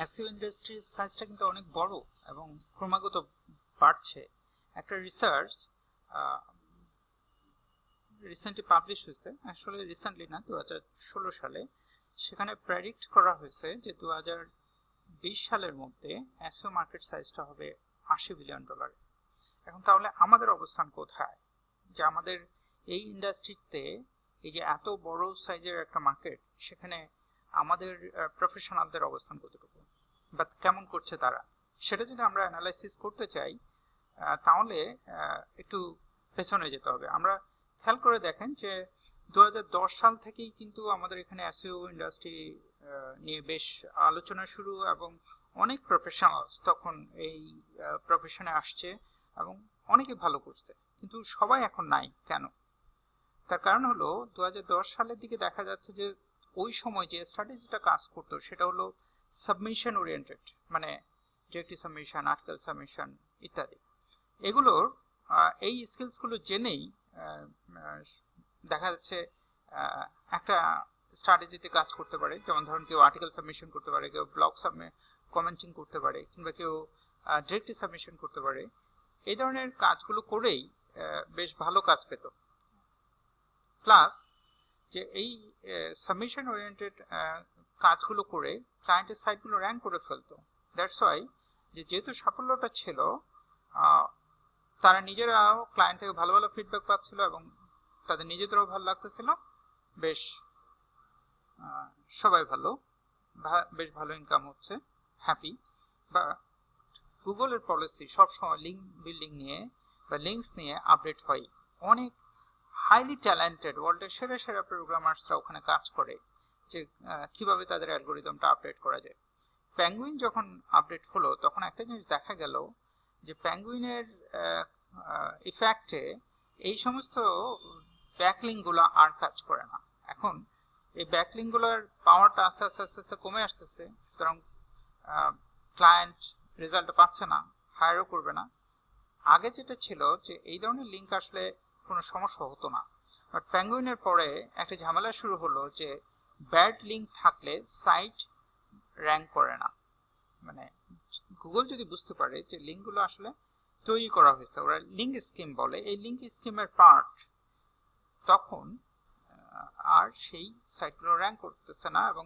অ্যাসিও ইন্ডাস্ট্রির সাইজটা কিন্তু অনেক বড় এবং ক্রমাগত বাড়ছে। একটা রিসার্চ রিসেন্টলি পাবলিশ হয়েছে, আসলে রিসেন্টলি না দু হাজার ষোলো সালে। সেখানে প্রেডিক্ট করা হয়েছে যে দু হাজার বিশ সালের মধ্যে অ্যাসিও মার্কেট সাইজটা হবে আশি বিলিয়ন ডলার এখন তাহলে আমাদের অবস্থান কোথায়? যে আমাদের এই ইন্ডাস্ট্রিতে এই যে এত বড় সাইজের একটা মার্কেট সেখানে আমাদের প্রফেশনালদের অবস্থান কতটুকু? বা কেমন করছে তারা? সেটা যদি আমরা অ্যানালাইসিস করতে চাই তাহলে একটু পেছনে যেতে হবে। আমরা খেয়াল করে দেখেন যে দু হাজার দশ সাল থেকেই কিন্তু আমাদের এখানে অ্যাসিও ইন্ডাস্ট্রি নিয়ে বেশ আলোচনা শুরু এবং অনেক প্রফেশনালস তখন এই প্রফেশনে আসছে এবং অনেকে ভালো করছে। কিন্তু সবাই এখন নাই কেন? তার কারণ হলো দু হাজার দশ সালের দিকে দেখা যাচ্ছে যে ওই সময় যে স্ট্র্যাটেজিটা কাজ করতো, সেটা হলো সাবমিশন ওরিয়েন্টেড মানে ডিরেক্টিভ সাবমিশন আর্টিকেল সাবমিশন ইত্যাদি। এগুলোর এই স্কিলসগুলো জেনেই দেখা যাচ্ছে একটা স্ট্র্যাটেজিতে কাজ করতে পারে। যেমন ধরুন কেউ আর্টিকেল সাবমিশন করতে পারে, কেউ ব্লগ সাবমি কমেন্টিং করতে পারে, কিংবা কেউ ডিরেক্টিভ সাবমিশন করতে পারে। এই ধরনের কাজগুলো করেই বেশ ভালো কাজ পেত। প্লাস যে এই সাবমিশন ওরিয়েন্টেড কাজগুলো করে ক্লায়েন্টের সাইটগুলো র্যাঙ্ক করে ফেলতো। দ্যাটস ওয়াই যে যেহেতু সাফল্যটা ছিল তারা নিজেরাও ক্লায়েন্ট থেকে ভালো ভালো ফিডব্যাক পাচ্ছিল এবং তাদের নিজেদেরও ভালো লাগতেছিল। বেশ সবাই ভালো। বেশ ভালো ইনকাম হচ্ছে হ্যাপি বা গুগলের পলিসি সবসময় লিঙ্ক বিল্ডিং নিয়ে বা লিঙ্কস নিয়ে আপডেট হয়। অনেক হাইলি ট্যালেন্টেড ওয়ার্ল্ডের সেরা সেরা প্রোগ্রামার্সরা ওখানে কাজ করে। যে কীভাবে তাদের অ্যালগোরিদমটা আপডেট করা যায়। প্যাঙ্গুইন যখন আপডেট হলো, তখন একটা জিনিস দেখা গেল যে প্যাঙ্গুইনের ইফ্যাক্টে এই সমস্ত ব্যাকলিংগুলো আর কাজ করে না। এখন এই ব্যাকলিংগুলোর পাওয়ারটা আস্তে আস্তে আস্তে আস্তে কমে আসতেছে। সুতরাং ক্লায়েন্ট রেজাল্ট পাচ্ছে না হায়ারও করবে না। আগে যেটা ছিল যে, এই ধরনের লিঙ্ক আসলে কোনো সমস্যা হতো না। বাট প্যাঙ্গুইনের পরে একটা ঝামেলা শুরু হলো যে ব্যাড লিঙ্ক থাকলে সাইট র্যাঙ্ক করে না। মানে গুগল যদি বুঝতে পারে যে লিঙ্কগুলো আসলে তৈরি করা হয়েছে, ওরা লিঙ্ক স্কিম বলে, এই লিঙ্ক স্কিমের পার্ট তখন আর সেই সাইটগুলো র্যাঙ্ক করতেছে না এবং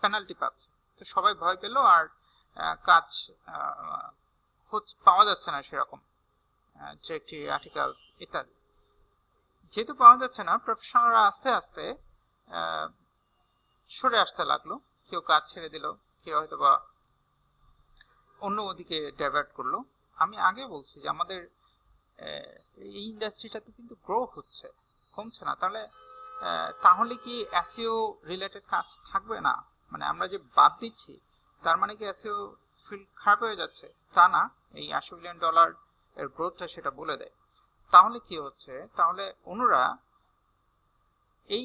পেনাল্টি পাচ্ছে। তো সবাই ভয় পেল আর কাজ পাওয়া যাচ্ছে না সেরকম ডিরেক্টরি আর্টিকেলস ইত্যাদি। যেহেতু পাওয়া যাচ্ছে না প্রফেশনালরা আস্তে আস্তে সরে আসতে লাগল। কেউ কাজ ছেড়ে দিল, কেউ হয়তো বা অন্য ওদিকে ডাইভার্ট করল। আমি আগে বলছি যে আমাদের এই ইন্ডাস্ট্রিটাতে কিন্তু গ্রো হচ্ছে, কমছে না। তাহলে তাহলে কি অ্যাসিও রিলেটেড কাজ থাকবে না? মানে আমরা যে বাদ দিচ্ছি, তার মানে কি অ্যাসিও ফিল্ড খারাপ হয়ে যাচ্ছে? তা না, এই আশি বিলিয়ন ডলার এর গ্রোথটা সেটা বলে দেয়। তাহলে কি হচ্ছে? তাহলে অনুরা এই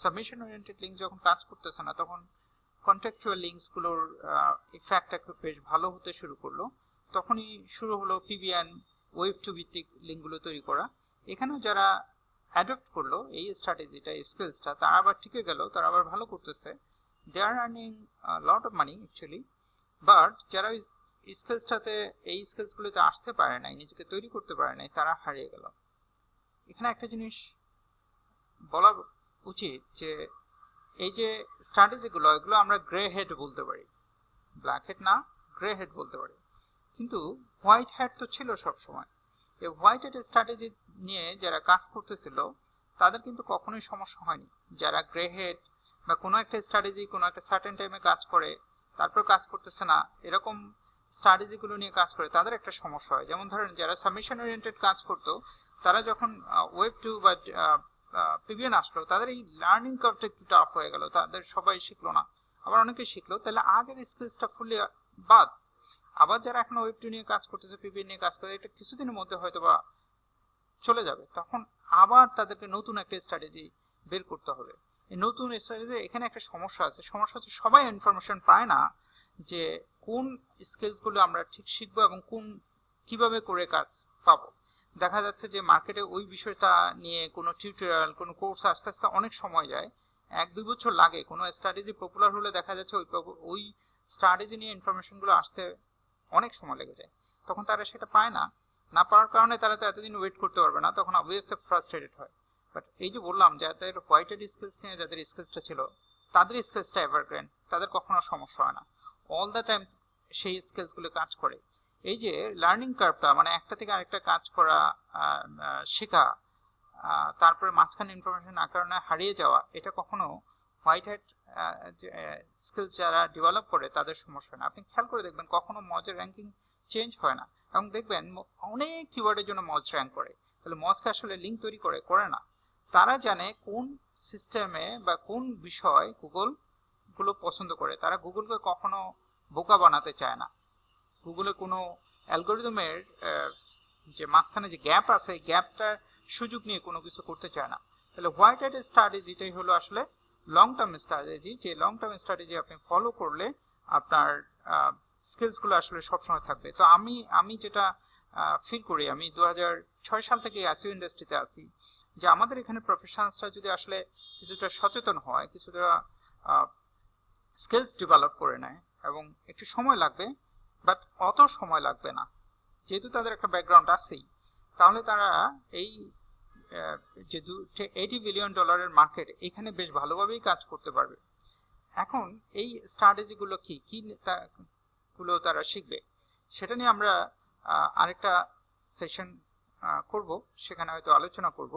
সাবমিশন ওরিয়েন্টেড লিঙ্ক যখন কাজ করতেছে না, তখন কন্ট্রাকচুয়াল লিঙ্কসগুলোর একটু বেশ ভালো হতে শুরু করল। তখনই শুরু হলো পিবিএন ওয়েব টু ভিত্তিক লিঙ্কগুলো তৈরি করা। এখানেও যারা অ্যাডপ্ট করল এই স্ট্র্যাটেজিটা স্কিলসটা তারা আবার টিকে গেল, তারা আবার ভালো করতেছে। They are earning lot of money actually but যারা ওই স্কিলসটাতে এই স্কিলসগুলোতে আসতে পারে নাই, নিজেকে তৈরি করতে পারে নাই, তারা হারিয়ে গেল। এখানে একটা জিনিস বলা উচিত যে এই যে স্ট্র্যাটেজিগুলো এগুলো আমরা গ্রে হেড বলতে পারি। ব্ল্যাক হেড না গ্রে হেড বলতে পারি। কিন্তু হোয়াইট হ্যাট তো ছিল সব সময় এই হোয়াইট হেড স্ট্র্যাটেজি নিয়ে যারা কাজ করতেছিল, তাদের কিন্তু কখনোই সমস্যা হয়নি। যারা গ্রে হেড বা কোনো একটা স্ট্র্যাটেজি কোনো একটা সার্টেন টাইমে কাজ করে তারপর কাজ করতেছে না, এরকম স্ট্র্যাটেজিগুলো নিয়ে কাজ করে, তাদের একটা সমস্যা হয়। যেমন ধরেন, যারা সাবমিশন ওরিয়েন্টেড কাজ করতো, তারা যখন ওয়েব টু বা পিভিএন আসলো। তাদের এই লার্নিং কার্ভটা একটু টাফ হয়ে গেল। তাদের সবাই শিখলো না। আবার অনেকে শিখলো। তাহলে আগের স্কিলসটা ফুললি বাদ। আবার যারা এখন ওয়েব টু নিয়ে কাজ করতেছে পিভিএন নিয়ে কাজ করে, এটা কিছুদিনের মধ্যে হয়তো বা চলে যাবে। তখন আবার তাদেরকে নতুন একটা স্ট্র্যাটেজি বের করতে হবে। এই নতুন স্ট্র্যাটেজি এখানে একটা সমস্যা আছে। সমস্যা হচ্ছে সবাই ইনফরমেশন পায় না যে কোন স্কিলসগুলো আমরা ঠিক শিখব এবং কোন কীভাবে করে কাজ পাবো। দেখা যাচ্ছে যে মার্কেটে ওই বিষয়টা নিয়ে কোনো টিউটোরিয়াল কোনো কোর্স আস্তে আস্তে অনেক সময় যায়। এক, দুই বছর লাগে। কোনো স্ট্র্যাটেজি পপুলার হলে দেখা যাচ্ছে ওই ওই স্ট্র্যাটেজি নিয়ে ইনফরমেশনগুলো আসতে অনেক সময় লেগে যায়। তখন তারা সেটা পায় না। না পাওয়ার কারণে তারা তো এতদিন ওয়েট করতে পারবে না। তখন অবভিয়াসলি ফ্রাস্ট্রেটেড হয়। বাট এই যে বললাম, যাদের হোয়াইটেড স্কিলস নিয়ে, যাদের স্কিলসটা ছিল, তাদের স্কিলসটা এভারগ্রেন তাদের কখনো সমস্যা হয় না। অল দ্য টাইম সেই স্কিলসগুলো কাজ করে। এই যে লার্নিং কার্ভটা মানে একটা থেকে আরেকটা কাজ করা শেখা তারপরে মাঝখানে ইনফরমেশন না কারণে হারিয়ে যাওয়া, এটা কখনো হোয়াইট হ্যাট স্কিলস যারা ডেভেলপ করে তাদের সমস্যা না। আপনি খেয়াল করে দেখবেন কখনো মজের র্যাঙ্কিং চেঞ্জ হয় না। এবং দেখবেন অনেক কিওয়ার্ডের জন্য মজ র্যাঙ্ক করে। তাহলে মজকে আসলে লিঙ্ক তৈরি করে করে না। তারা জানে কোন সিস্টেমে বা কোন বিষয় গুগলগুলো পছন্দ করে। তারা গুগলকে কখনো বোকা বানাতে চায় না। গুগলে কোনো অ্যালগোরিদমের যে মাঝখানে যে গ্যাপ আছে গ্যাপটার সুযোগ নিয়ে কোনো কিছু করতে চায় না। তাহলে হোয়াইট হ্যাট স্ট্র্যাটেজিটাই হলো আসলে লং টার্ম স্ট্র্যাটেজি, যে লং টার্ম স্ট্র্যাটেজি আপনি ফলো করলে আপনার স্কিলসগুলো আসলে সবসময় থাকবে। তো আমি আমি যেটা ফিল করি, আমি দু সাল থেকে আসিও ইন্ডাস্ট্রিতে আছি, যে আমাদের এখানে প্রফেশনালসরা যদি আসলে কিছুটা সচেতন হয়, কিছুটা স্কিলস ডেভেলপ করে নেয় এবং একটু সময় লাগবে বাট অত সময় লাগবে না। যেহেতু তাদের একটা ব্যাকগ্রাউন্ড আছেই। তাহলে তারা এই যে যে এইটি বিলিয়ন ডলারের মার্কেট এখানে বেশ ভালোভাবেই কাজ করতে পারবে। এখন এই স্ট্র্যাটেজিগুলো কি? কি গুলো তারা শিখবে? সেটা নিয়ে আমরা আরেকটা সেশন করব। সেখানে হয়তো আলোচনা করব।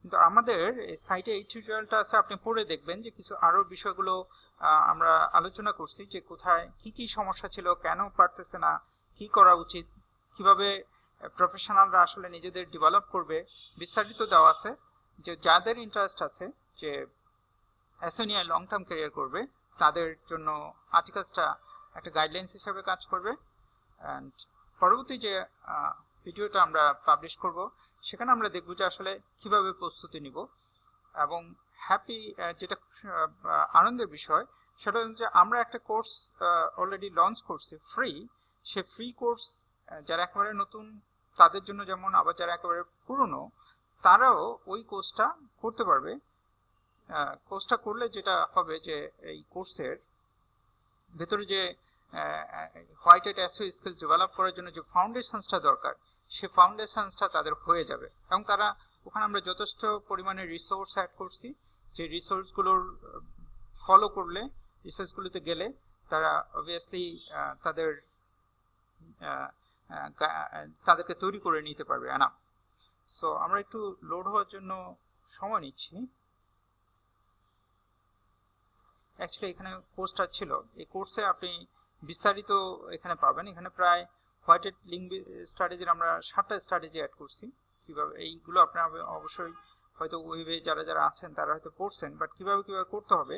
কিন্তু আমাদের সাইটে এই টিউটোরিয়ালটা আছে, আপনি পড়ে দেখবেন যে কিছু আরও বিষয়গুলো আমরা আলোচনা করছি যে কোথায় কি কি সমস্যা ছিল, কেন পারতেছে না, কি করা উচিত, কীভাবে প্রফেশনালরা আসলে নিজেদের ডেভেলপ করবে, বিস্তারিত দেওয়া আছে। যে যাদের ইন্টারেস্ট আছে যে অ্যাসোনিয়া লং টার্ম ক্যারিয়ার করবে, তাদের জন্য আর্টিকেলসটা একটা গাইডলাইন্স হিসাবে কাজ করবে। অ্যান্ড পরবর্তী যে ভিডিওটা আমরা পাবলিশ করব সেখানে আমরা দেখব যে আসলে কীভাবে প্রস্তুতি নিব। এবং হ্যাপি যেটা আনন্দের বিষয়, সেটা হচ্ছে আমরা একটা কোর্স অলরেডি লঞ্চ করছি ফ্রি সে ফ্রি কোর্স যারা একেবারে নতুন, তাদের জন্য যেমন আবার যারা একেবারে পুরনো, তারাও ওই কোর্সটা করতে পারবে। কোর্সটা করলে যেটা হবে যে এই কোর্সের ভেতরে যে white hat SEO skill develop করার জন্য যে ফাউন্ডেশনসটা দরকার সে ফাউন্ডেশনসটা তাদের হয়ে যাবে। এবং তারা, ওখানে আমরা যথেষ্ট পরিমাণে রিসোর্স অ্যাড করছি। যে রিসোর্সগুলোর ফলো করলে রিসোর্সগুলোতে গেলে তারা অবভিয়াসলি তাদের তাদেরকে তৈরি করে নিতে পারবে। না সো আমরা একটু লোড হওয়ার জন্য সময় নিচ্ছি। অ্যাকচুয়ালি এখানে কোর্সটা ছিল। এই কোর্সে আপনি বিস্তারিত এখানে পাবেন। এখানে প্রায় হোয়াইটেড লিঙ্ক স্ট্র্যাটেজির আমরা সাতটা স্ট্র্যাটেজি অ্যাড করছি। কীভাবে এইগুলো আপনারা অবশ্যই হয়তো ওয়েবে যারা যারা আছেন, তারা হয়তো করছেন বাট কীভাবে কীভাবে করতে হবে,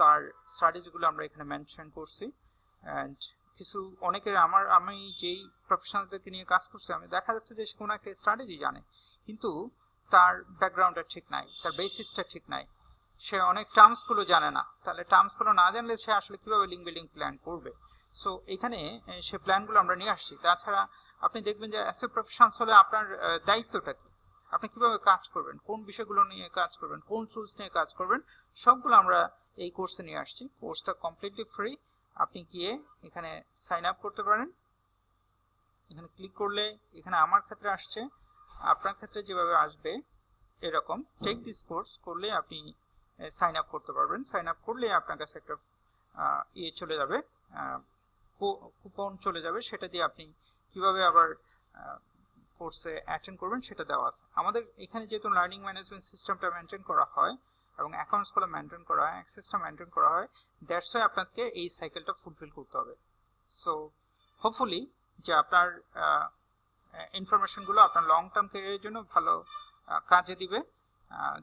তার স্ট্র্যাটেজিগুলো আমরা এখানে মেনশন করছি। অ্যান্ড কিছু, অনেকের আমার, আমি যেই প্রফেশনালদেরকে নিয়ে কাজ করছি, আমি দেখা যাচ্ছে যে সে কোনো একটা স্ট্র্যাটেজি জানে, কিন্তু তার ব্যাকগ্রাউন্ডটা ঠিক নাই, তার বেসিক্সটা ঠিক নাই। সে অনেক টার্মসগুলো জানে না, তাহলে টার্মসগুলো না জানলে সে আসলে কীভাবে লিঙ্ক বিল্ডিং প্ল্যান করবে? সো এখানে সে প্ল্যানগুলো আমরা নিয়ে আসছি। তাছাড়া আপনি দেখবেন যে অ্যাসে প্রফেশনস হলে আপনার দায়িত্বটা কি? আপনি কীভাবে কাজ করবেন? কোন বিষয়গুলো নিয়ে কাজ করবেন? কোন টুলস নিয়ে কাজ করবেন? সবগুলো আমরা এই কোর্সে নিয়ে আসছি। কোর্সটা কমপ্লিটলি ফ্রি আপনি গিয়ে এখানে সাইন আপ করতে পারেন। এখানে ক্লিক করলে এখানে আমার ক্ষেত্রে আসছে। আপনার ক্ষেত্রে যেভাবে আসবে, এরকম। টেক দিস কোর্স করলে আপনি সাইন আপ করতে পারবেন। সাইন আপ করলে আপনার কাছে একটা ইয়ে চলে যাবে কুপন চলে যাবে, সেটা দিয়ে আপনি কীভাবে আবার কোর্সে অ্যাটেন্ড করবেন সেটা দেওয়া আছে। আমাদের এখানে যেহেতু লার্নিং ম্যানেজমেন্ট সিস্টেমটা মেনটেন করা হয় এবং অ্যাকাউন্টসগুলো মেনটেন করা হয় অ্যাক্সেসটা মেনটেন করা হয় দ্যাটস ওয়াই আপনাকে এই সাইকেলটা ফুলফিল করতে হবে। সো হোপফুলি যে আপনার ইনফরমেশনগুলো আপনার লং টার্ম ক্যারিয়ারের জন্য ভালো কাজে দিবে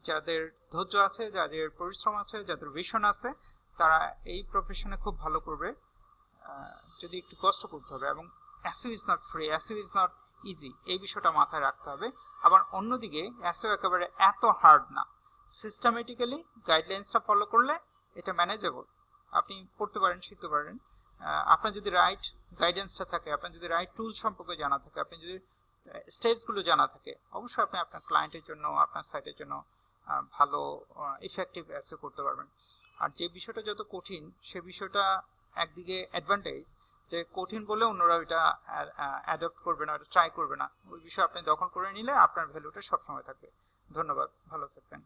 যাদের ধৈর্য আছে, যাদের পরিশ্রম আছে, যাদের ভিশন আছে, তারা এই প্রফেশনে খুব ভালো করবে যদি একটু কষ্ট করতে হবে এবং SEO is not free SEO is not easy এই বিষয়টা মাথায় রাখতে হবে। আবার অন্যদিকে অ্যাসিউ একেবারে এত হার্ড না। সিস্টেমেটিক্যালি গাইডলাইন্সটা ফলো করলে এটা ম্যানেজেবল আপনি পড়তে পারেন, শিখতে পারেন। আপনার যদি রাইট গাইডেন্সটা থাকে, আপনার যদি রাইট টুল সম্পর্কে জানা থাকে, আপনি যদি স্টেপসগুলো জানা থাকে, অবশ্যই আপনি আপনার ক্লায়েন্টের জন্য, আপনার সাইটের জন্য ভালো ইফেক্টিভ অ্যাসে করতে পারবেন। আর যে বিষয়টা যত কঠিন, সে বিষয়টা একদিকে অ্যাডভান্টেজ যে কঠিন বলে অন্যরা ওইটা অ্যাডপ্ট করবে না ওটা ট্রাই করবে না। ওই বিষয়ে আপনি দখল করে নিলে আপনার ভ্যালুটা সবসময় থাকবে। ধন্যবাদ, ভালো থাকবেন।